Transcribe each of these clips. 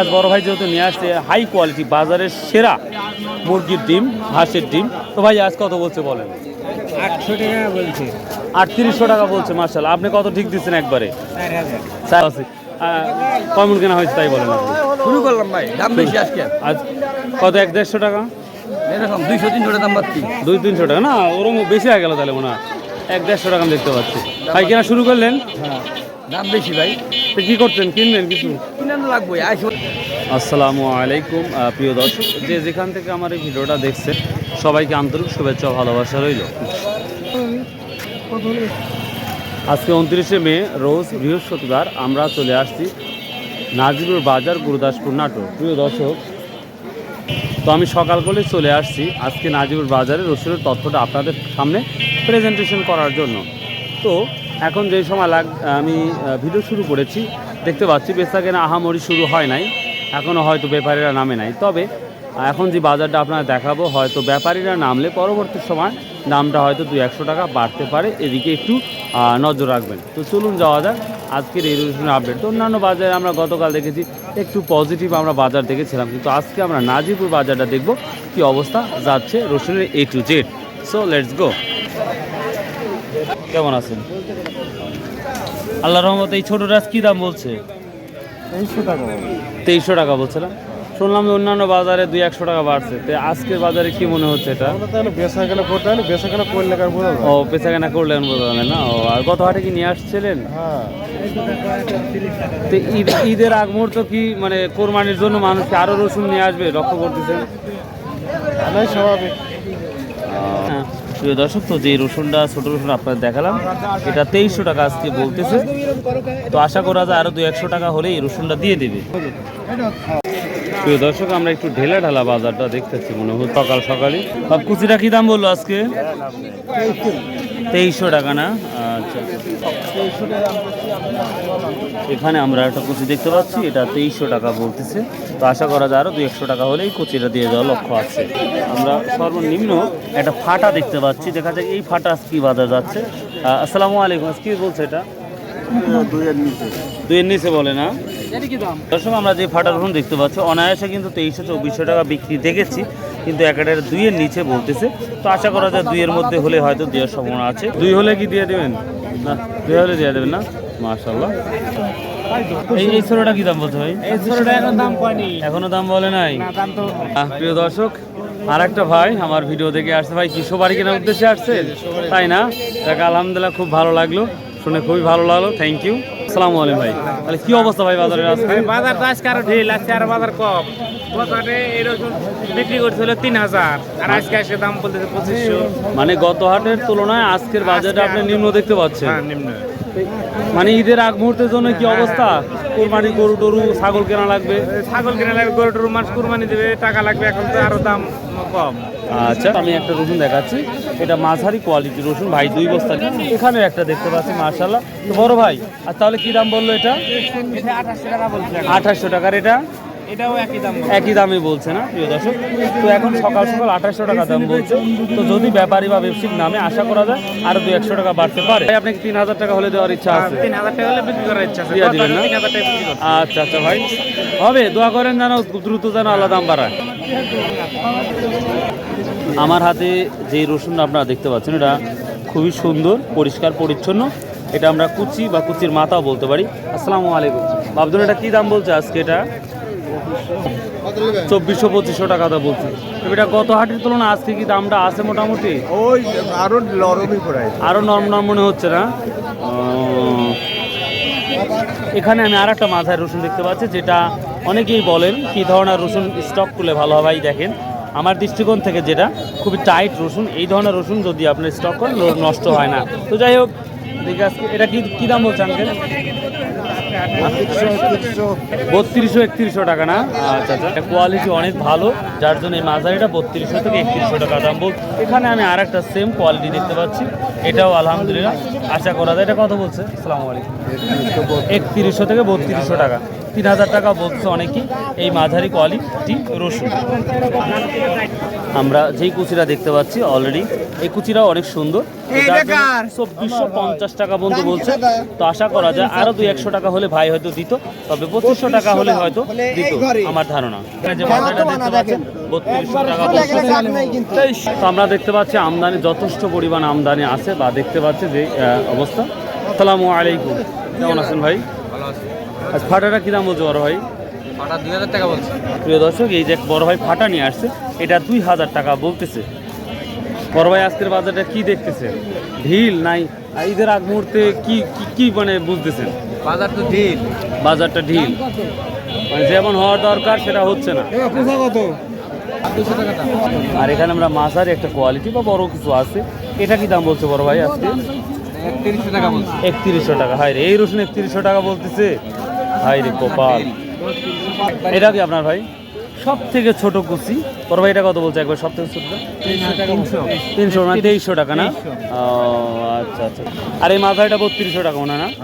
আজ বড় ভাই যেহেতু নিয়ে আসছে হাই কোয়ালিটি বাজারের সেরা মুরগির ডিম হাঁসের ডিম। তো ভাই আজ কত বলছে বলেন? আটশো টাকা বলছে। আটত্রিশশো টাকা বলছে মার্শাল আপনি কত ঠিক দিচ্ছেন একবারে? কমন কেনা হয়েছে তাই বলেন শুরু করলাম ভাই দাম বেশি আজকে। আজ কত এক দেড়শো টাকা? এরকম দুইশো তিনশো টাকা দাম পাচ্ছি। দুই তিনশো টাকা। না ওরকম বেশি হয়ে গেল তাহলে মনে হয়। এক দেড়শো টাকা আমি দেখতে পাচ্ছি। ভাই কেনা শুরু করলেন? দাম বেশি ভাই। তো কি করতেন কিনবেন কিছু? লাগবে আসসালামু আলাইকুম প্রিয় দর্শক। যে যেখান থেকে আমার এই ভিডিওটা দেখছেন, সবাইকে আন্তরিক শুভেচ্ছা ভালোবাসা রইল। আজকে উনত্রিশে মে, রোজ বৃহস্পতিবার, আমরা চলে আসছি নাজিবুর বাজার, গুরুদাসপুর নাটোর। প্রিয় দর্শক, তো আমি সকাল করে চলে আসছি আজকে নাজিবুর বাজারে রসুনের তথ্যটা আপনাদের সামনে প্রেজেন্টেশন করার জন্য। তো এখন যেই সময় লাগ আমি ভিডিও শুরু করেছি, দেখতে পাচ্ছি বেচা কেনা আহামরি শুরু হয় নাই এখনও হয়তো ব্যাপারীরা নামে নাই। তবে এখন যে বাজারটা আপনারা দেখাবো, হয়তো ব্যাপারীরা নামলে পরবর্তী সময় দামটা হয়তো দুই একশো টাকা বাড়তে পারে। এদিকে একটু নজর রাখবেন। তো চলুন যাওয়া যাক, আজকের এই রসুনের আপডেট তো অন্যান্য বাজারে আমরা গতকাল দেখেছি, একটু পজিটিভ আমরা বাজার দেখেছিলাম, কিন্তু আজকে আমরা নাজিপুর বাজারটা দেখব, কি অবস্থা যাচ্ছে রসুনের A to Z so let's go কেমন আছেন? আল্লাহ রহমত এই ছোট রাজ কি দাম বলছে? তেইশশো টাকা বলছিলাম শুনলাম যে অন্যান্য বাজারে দুই একশো টাকা বাড়ছে। তো আজকের বাজারে কি মনে হচ্ছে এটা? আমরা তাহলে বেচা কেনা করতে হয় বেচা করলে ও পেছা কেনা করলেন বোঝা যাবে না? ও আর গত হাটে কি নিয়ে আসছিলেন? হ্যাঁ। তো ঈদ ঈদের আগ মুহূর্ত কি মানে কোরবানির জন্য মানুষকে আরও রসুন নিয়ে আসবে? লক্ষ্য করতেছেন? স্বাভাবিক। হ্যাঁ, প্রিয় দর্শক, তো যে রসুনটা, ছোট রসুন আপনাদের দেখালাম, এটা তেইশশো টাকা আজকে বলতেছে। তো আশা করা যায় আরও দুই একশো টাকা হলে এই রসুনটা দিয়ে দেবে। প্রিয় দর্শক, আমরা একটু ঢেলা ঢালা বাজারটা দেখতেছি, মনে হয় সকাল সকালই। সব কুচিটা কী দাম বলল আজকে? তেইশশো টাকা না? আচ্ছা। এখানে আমরা একটা কুচি দেখতে পাচ্ছি এটা তেইশশো টাকা বলতেছে। তো আশা করা যায় আরও দু একশো টাকা হলেই কুচিটা দিয়ে দেওয়ার লক্ষ্য আছে। আমরা সর্বনিম্ন একটা ফাটা দেখতে পাচ্ছি। দেখা যায় এই ফাটা আজ কি বাজার যাচ্ছে। আহ, আসসালামু আলাইকুম আজ কি বলছে এটা? দুইয়ের নিচে। বলে না? দর্শক আমরা যে ফাটা রসুন দেখতে পাচ্ছি অনায়াসে কিন্তু তেইশশো চব্বিশশো টাকা বিক্রি দেখেছি কিন্তু একেবারে দুইয়ের নিচে বলতেছে। তো আশা করা যায় দুইয়ের মধ্যে হলে হয়তো দেওয়ার সম্ভাবনা আছে। দুই হলে কি দিয়ে দেবেন? না দুই হলে দিয়ে দেবেন না? মাশাল্লাহ এই এই ছোটটা কি দাম বলছে ভাই? এই ছোটটা এখন দাম পায়নি এখনও দাম বলে নাই? না দাম তো প্রিয় দর্শক আর একটা ভাই আমার ভিডিও দেখে আসছে। ভাই কি সবারই কেনার উদ্দেশ্যে আসছে? তাই না? দেখ আলহামদুলিল্লাহ খুব ভালো লাগল। শুনে খুবই ভালো লাগল। থ্যাংক ইউ আসসালামু আলাইকুম ভাই। তাহলে কি অবস্থা ভাই বাজারের আজকে? বাজার তো আজকে আরও ঢিল আজকে আরও বাজার কম। বাজারে বিক্রি করছিল তিন হাজার আর আজকে আজকে দাম বলতেছে পঁচিশশো। মানে গত হাটের তুলনায় আজকের বাজারটা আপনি নিম্ন দেখতে পাচ্ছেন। হ্যাঁ নিম্ন। মানে ঈদের আগ মুহূর্তের জন্য কি অবস্থা? কোরবানি গরু টরু ছাগল কেনা লাগবে? ছাগল কেনা লাগবে গরু টরু মাছ কুরবানি দেবে টাকা লাগবে এখন তো আরও দাম কম। আচ্ছা আমি একটা রসুন দেখাচ্ছি। এটা মাঝারি কোয়ালিটি রসুন ভাই দুই বস্তা। এখানে একটা দেখতে পাচ্ছি মার্শাল্লাহ তো বড় ভাই আর তাহলে কি দাম বলল এটা? আঠাশশো টাকা বলছে আঠাশশো টাকার এটা? এটাও একই দাম একই দামে বলছে না প্রিয় দর্শক? তো এখন সকাল সকাল আঠাশশো টাকা দাম বলছে। তো যদি ব্যাপারী বা ব্যবসায়িক নামে আশা করা যায় আরও দু একশো টাকা বাড়তে পারে। আপনাকে তিন হাজার টাকা হলে দেওয়ার ইচ্ছা আছে? তিন হাজার টাকা হলে বিক্রি করার ইচ্ছা আছে। দিবেন না? তিন হাজার টাকা বিক্রি করতে আচ্ছা আচ্ছা ভাই। হবে দোয়া করেন যেন দ্রুত যেন আল্লাহ দাম বাড়ায়। আমার হাতে যে রসুন আপনারা দেখতে পাচ্ছেন এটা খুবই সুন্দর পরিষ্কার পরিচ্ছন্ন। এটা আমরা কুচি বা কুচির মাথাও বলতে পারি। আসসালামু আলাইকুম। বাবদুল এটা কি দাম বলছে আজকে এটা? চব্বিশশো পঁচিশশো টাকা দাম বলছে। এটা গত হাটের তুলনায় আজকে কি দামটা আছে মোটামুটি? ওই আরও নরমই পড়ায় আরও নরম নরম মনে হচ্ছে না? এখানে আমি আর একটা মাথায় রসুন দেখতে পাচ্ছি যেটা অনেকেই বলেন কি ধরনের রসুন স্টক করলে ভালো হবে দেখেন। আমার দৃষ্টিকোণ থেকে যেটা খুবই টাইট রসুন। এই ধরনের রসুন যদি আপনি স্টক করেন নষ্ট হয় না। তো যাই হোক দেখি আজকে এটা কি কী দাম বলছে আঙ্কেল? বত্রিশশো একত্রিশশো টাকা না? আচ্ছা আচ্ছা। এটা কোয়ালিটি অনেক ভালো। যার জন্য এই মাঝারিটা বত্রিশশো থেকে একত্রিশশো টাকা দাম বল এখানে আমি আর একটা সেম কোয়ালিটি দেখতে পাচ্ছি। এটাও আলহামদুলিল্লাহ। আশা করা যায়। এটা কত বলছে? আসসালামু আলাইকুম। একত্রিশশো থেকে বত্রিশশো টাকা। তিন হাজার টাকা বলছে অনেকেই। এই মাঝারি কোয়ালিটি রসুন। আমরা যেই কুচিটা দেখতে পাচ্ছি অলরেডি এই কুচিটাও অনেক সুন্দর। চব্বিশশো পঞ্চাশ টাকা বন্ধু বলছে। তো আশা করা যায় আরও দুই একশো টাকা হলে ভাই হয়তো দিত তবে পঁচিশশো টাকা হলে হয়তো দিত। আমার ধারণা। যে বাজারটা দেখতে পাচ্ছেন? বত্রিশশো টাকা তো আমরা দেখতে পাচ্ছি আমদানি যথেষ্ট পরিমাণ আমদানি আছে বা দেখতে পাচ্ছি যে অবস্থা। আসসালামু আলাইকুম। কেমন আছেন ভাই? ফাটাটা কি দাম বলছে বড় ভাই? পাটা দুই হাজার টাকা বলছে। প্রিয় দর্শক এই যে এক বড় ভাই ফাটা নিয়ে আসছে এটা দুই হাজার টাকা বলতেছে। বড় ভাই আজকের বাজারটা কি দেখতেছে ঢিল নাই? আর ঈদের আগ মুহূর্তে কি কি- কি মানে বুঝতেছেন? বাজার তো ঢিল। বাজারটা ঢিল। মানে যেমন হওয়ার দরকার সেটা হচ্ছে না। দাম। আর এখানে আমরা মাছার একটা কোয়ালিটি বা বড় কিছু আছে। এটা কি দাম বলছে বড় ভাই আজকে? একত্রিশশো টাকা বলছে। একত্রিশশো টাকা। হাই রে এই রসুন একত্রিশশো টাকা বলতেছে। হাই রে কপাল। এটা কি আপনার ভাই? সব থেকে ছোট কুচি। বড় ভাই এটা কত বলছে একবার? সব থেকে ছোটটা তিনশো না তেইশশো টাকা না? ও আচ্ছা আচ্ছা। আর এই মাথাটা বত্রিশশো টাকা মনে হয়।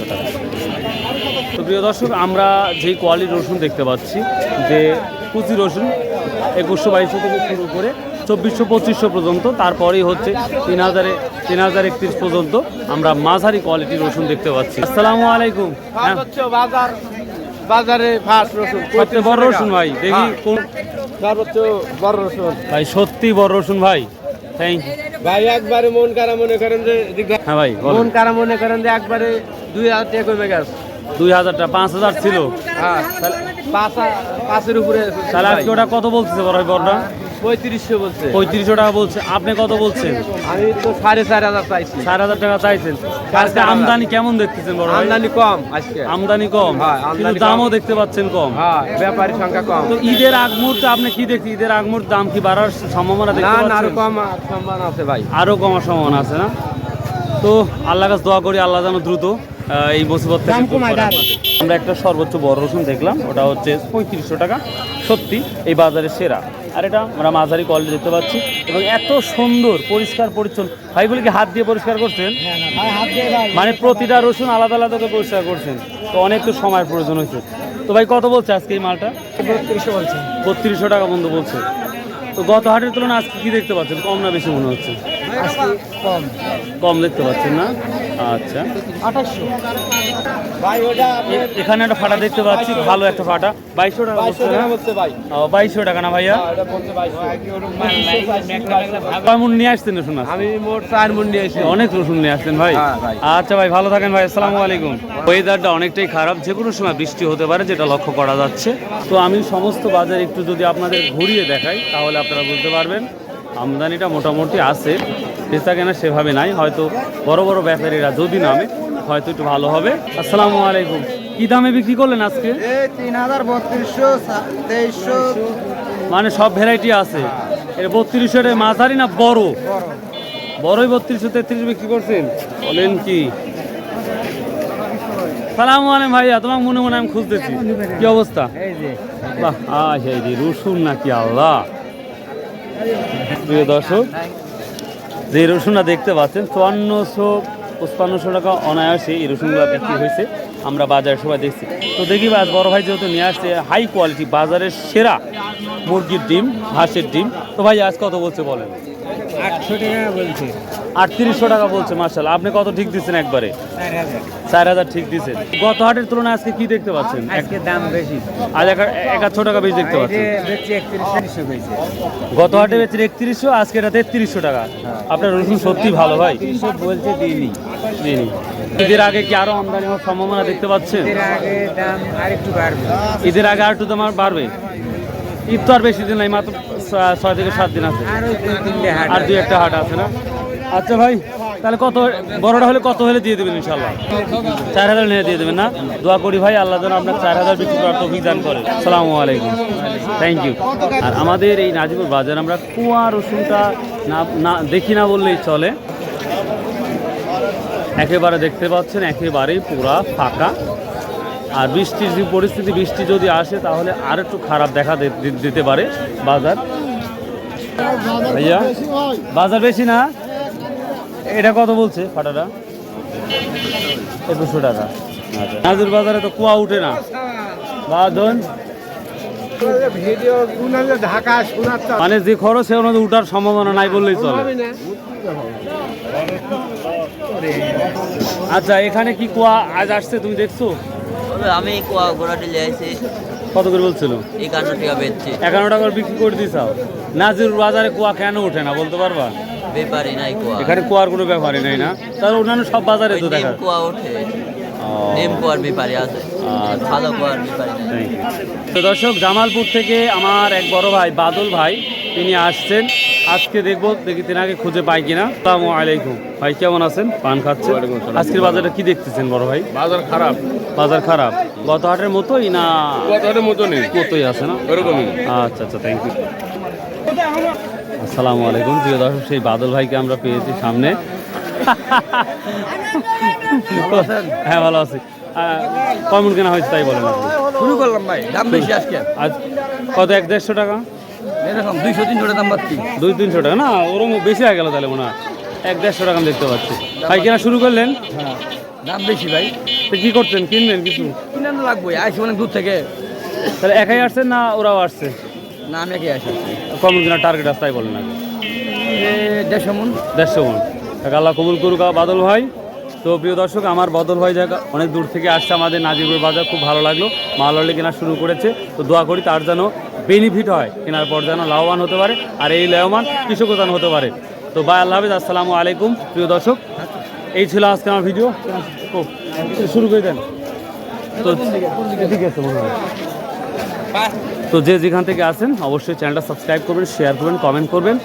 টাকা তো প্রিয় দর্শক আমরা যেই কোয়ালিটি রসুন দেখতে পাচ্ছি যে কুচি রসুন একুশশো বাইশশো থেকে শুরু করে চব্বিশশো পঁচিশশো পর্যন্ত তারপরেই হচ্ছে তিন হাজারে তিন হাজার একত্রিশ পর্যন্ত আমরা মাঝারি কোয়ালিটির রসুন দেখতে পাচ্ছি। আসসালামু আলাইকুম। হ্যাঁ। বাজার বাজারে ফার্স্ট রসুন সবচেয়ে বড় রসুন ভাই দেখি কোন সর্বোচ্চ বড় রসুন। ভাই সত্যি বড় রসুন ভাই। থ্যাংক ইউ ভাই একবারে মন কারা মনে করেন যে হ্যাঁ ভাই মন কারা মনে করেন যে একবারে দুই হাজার টাকা কমে গেছে। দুই হাজারটা পাঁচ হাজার ছিল। হ্যাঁ পাঁচ পাঁচের উপরে তাহলে আজকে ওটা কত বলতেছে বড় ভাই বড়টা? পঁয়ত্রিশশো বলছে। পঁয়ত্রিশশো টাকা বলছে। আপনি কত বলছেন? আমি তো সাড়ে চার হাজার চাইছি। চার হাজার টাকা চাইছেন। আজকে আমদানি কেমন দেখতেছেন বড় আমদানি কম আজকে। আমদানি কম। হ্যাঁ, কিন্তু দামও দেখতে পাচ্ছেন কম। হ্যাঁ ব্যাপারী সংখ্যা কম। তো ঈদের আগ মুহূর্তে আপনি কি দেখছেন ঈদের আগ মুহূর্তে দাম কি বাড়ার সম্ভাবনা দেখতে আরও কম সম্মান আছে ভাই। আরও কমার সম্ভাবনা আছে না? তো আল্লাহ কাছে দোয়া করি আল্লাহ যেন দ্রুত এই মুসিবত। আমরা একটা সর্বোচ্চ বড় রসুন দেখলাম ওটা হচ্ছে পঁয়ত্রিশশো টাকা। সত্যি এই বাজারের সেরা। আর এটা আমরা মাঝারি কোয়ালিটি দেখতে পাচ্ছি। এবং এত সুন্দর পরিষ্কার পরিচ্ছন্ন। ভাই বলে কি হাত দিয়ে পরিষ্কার করছেন? মানে প্রতিটা রসুন আলাদা আলাদা করে পরিষ্কার করছেন। তো অনেক তো সময়ের প্রয়োজন হয়েছে। তো ভাই কত বলছে আজকে এই মালটা? বত্রিশশো বলছে। বত্রিশশো টাকা বন্ধু বলছে। তো গত হাটের তুলনায় আজকে কি দেখতে পাচ্ছেন? কম না বেশি মনে হচ্ছে? কম। কম দেখতে পাচ্ছেন না? আচ্ছা। আঠাশশো। ভাই ওটা এখানে একটা ফাটা দেখতে পাচ্ছি ভালো একটা ফাটা। বাইশশো টাকা বলছে না বলছে ভাই। বাইশশো টাকা না ভাইয়া? বাইশশো। কেমন নিয়ে আসছেন রসুন আমি মোট চার মন নিয়ে এসেছি অনেক রসুন নিয়ে আসছেন ভাই? হ্যাঁ, ভাই। আচ্ছা ভাই ভালো থাকেন ভাই আসসালামু আলাইকুম। ওয়েদারটা অনেকটাই খারাপ যে কোনো সময় বৃষ্টি হতে পারে যেটা লক্ষ্য করা যাচ্ছে। তো আমি সমস্ত বাজার একটু যদি আপনাদের ঘুরিয়ে দেখাই তাহলে আপনারা বুঝতে পারবেন আমদানিটা মোটামুটি আছে। বেচা কেনা সেভাবে নাই হয়তো বড় বড় ব্যাপারীরা যদি নামে হয়তো একটু ভালো হবে। আসসালামু আলাইকুম। কি দামে বিক্রি করলেন আজকে? তিন হাজার বত্রিশশো তেইশশো। মানে সব ভ্যারাইটি আছে। এটা বত্রিশশো মাঝারি না বড়? বড়ই বত্রিশশো তেত্রিশ বিক্রি করছেন? বলেন কি? সালাম আলাইকুম ভাইয়া তোমার মনে মনে আমি খুঁজতেছি। কি অবস্থা? বাহ আহ রসুন নাকি আল্লাহ। প্রিয় দর্শক যে রসুনটা দেখতে পাচ্ছেন, চুয়ান্নশো পঁচপান্নশো টাকা অনায়াসে এই রসুনগুলো বিক্রি হয়েছে। আমরা বাজারে সবাই দেখছি। তো দেখি আজ বড় ভাই যেহেতু নিয়ে আসছে হাই কোয়ালিটি বাজারের সেরা মুরগির ডিম, হাঁসের ডিম। তো ভাই, আজ কত বলছে বলেন? আটশো টাকা বলছে। আটত্রিশশো টাকা বলছে মার্শাল আপনি কত ঠিক দিচ্ছেন একবারে? চার হাজার। ঠিক দিচ্ছেন গত হাটের তুলনায় আজকে কি দেখতে পাচ্ছেন? আজকে দাম বেশি। আজ টাকা বেশি দেখতে পাচ্ছেন। গত হাটে বেচেন একত্রিশশো আজকে এটা তেত্রিশশো টাকা। আপনার রসুন সত্যি ভালো ভাই। বলছে দিইনি। ঈদের আগে কি আরও আমদানি হওয়ার সম্ভাবনা দেখতে পাচ্ছেন? এর আগে দাম আরেকটু বাড়বে। ঈদের আগে আর একটু দাম আর বাড়বে। ঈদ তো আর বেশি দিন নাই মাত্র ছয় থেকে সাত দিন আছে। আরও দুই একটা হাট আছে না? আচ্ছা ভাই, তাহলে কত, বড়টা হলে কত হলে দিয়ে দেবেন ইনশাল্লাহ চার হাজার নিয়ে দিয়ে দেবেন না? দোয়া করি ভাই, আল্লাহ যেন আপনার চার হাজার বিক্রি করার তৌফিক দান করে। সালামু আলাইকুম। থ্যাংক ইউ আর আমাদের এই নাজিপুর বাজার, আমরা কুয়া, রসুনটা না না, দেখি না বললেই চলে। একেবারে দেখতে পাচ্ছেন, একেবারেই পুরা ফাঁকা। আর বৃষ্টির যে পরিস্থিতি, বৃষ্টি যদি আসে, তাহলে আর একটু খারাপ দেখা দিতে পারে বাজার। ভাইয়া, বাজার বেশি না? এটা কত বলছে ফাটাটা? একুশশো টাকা। আচ্ছা নাজুর বাজারে তো কুয়া উঠে না। মানে যে খরচ সে অনুযায়ী উঠার সম্ভাবনা নাই বললেই চলে। আচ্ছা এখানে কি কুয়া আজ আসছে তুমি দেখছ? আমি কোয়া ঘোড়াটি লিয়েছি কত করে বলছিল? একান্ন টাকা বেচছি। এগারো টাকা বিক্রি করে দিছাও নাজির বাজারে কুয়া কেন ওঠে না বলতে পারবা? ব্যাপারই নাই কোয়া। এখানে কুয়ার কোনো ব্যাপারই নাই না। তাহলে অন্যান্য সব বাজারে তো দেখা। কোয়া ওঠে। আচ্ছা। তো দর্শক জামালপুর থেকে আমার এক বড় ভাই বাদল ভাই তিনি আসছেন। আজকে দেখব দেখি তেনাকে খুঁজে পাই কিনা। আসসালামু আলাইকুম। ভাই কেমন আছেন? পান খাচ্ছেন? আজকের বাজারে কি দেখতেছেন বড় ভাই? বাজার খারাপ। বাজার খারাপ। গত হাটের মতোই না? কথার মতো নেই। মতোই আছে না? ওরকমই। আচ্ছা আচ্ছা থ্যাংক ইউ আসসালামু আলাইকুম প্রিয় দর্শক সেই বাদল ভাইকে আমরা পেয়েছি সামনে। হ্যাঁ ভালো আছি। কমন কেনা হয়েছে তাই বলেন শুরু করলাম ভাই দাম বেশি আজকে। আজ কত এক দেড়শো টাকা? এরকম দুইশো তিনশো টাকা দাম পাচ্ছি দুই তিনশো টাকা। না ওরকম বেশি হয়ে গেল তাহলে মনে হয়। এক দেড়শো টাকা আমি দেখতে পাচ্ছি। ভাই কেনা শুরু করলেন? হ্যাঁ। দাম বেশি ভাই। তো কি করছেন? কিনবেন কিছু? কিনে তো লাগবে আসি অনেক দূর থেকে। তাহলে একাই আসছেন না ওরাও আসছে? না আমি একে আসি। কমন কেনা টার্গেট আছে তাই বলেন আগে। এ দেড়শো মন। দেড়শো মন। আল্লাহ কবুল করুক বাদল ভাই। তো প্রিয় দর্শক আমার বদল ভাই জায়গা অনেক দূর থেকে আসছে আমাদের নাজিরপুর বাজার খুব ভালো লাগল। মাল অলরেডি কেনা শুরু করেছে। তো দোয়া করি তার যেন বেনিফিট হয়। কেনার পর যেন লাভবান হতে পারে। আর এই লাভবান কৃষকও যেন হতে পারে। তো বাই আল্লাহ হাফিজ। আসসালামু আলাইকুম প্রিয় দর্শক। এই ছিল আজকে আমার ভিডিও। শুরু করে দেন। তো ঠিক আছে তো যে যেখান থেকে আসেন অবশ্যই চ্যানেলটা সাবস্ক্রাইব করবেন, শেয়ার করবেন, কমেন্ট করবেন।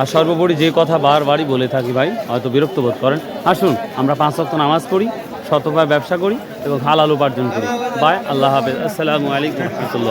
আর সর্বোপরি যে কথা বারবারই বলে থাকি ভাই, হয়তো বিরক্ত বোধ করেন। আসুন, আমরা পাঁচ ওয়াক্ত নামাজ পড়ি শতভাবে ব্যবসা করি এবং হাল হালাল উপার্জন করি। বাই আল্লাহ হাফেজ। আসসালামু আলাইকুম রহমতুল্লাহ।